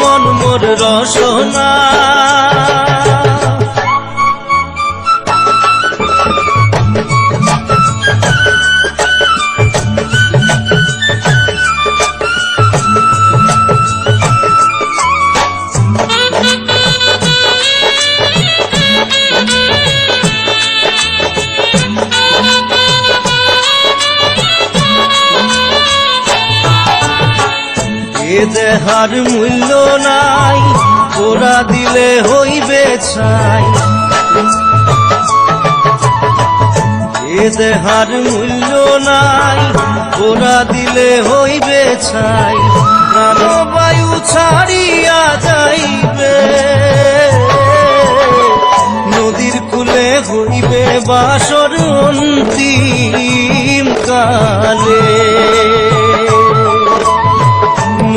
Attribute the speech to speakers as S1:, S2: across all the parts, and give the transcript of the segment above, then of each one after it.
S1: মন মোর রসনা। এ দেহার মূল্য নাই ওরা দিলে হইবে ছাই। এ দেহার মূল্য নাই ওরা দিলে হইবে ছাই। প্রাণবায়ু ছাড়িয়া যাইবে, নদীর কুলে হইবে বাসর অন্তিম কালে।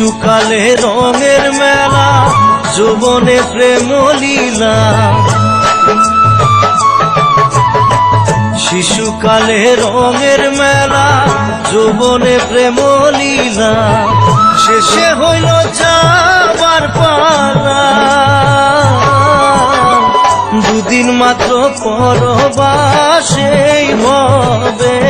S1: শিশুকালে রঙের মেলা, যৌবনে প্রেম লীলা। শিশুকালে রঙের মেলা, যৌবনে প্রেম লীলা। শেষে হইল যাবার পালা। দুদিন মাত্র পরবাসেই ভবের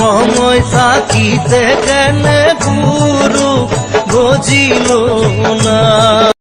S1: সময় থাকিতে কেন গুরু বুঝিল না?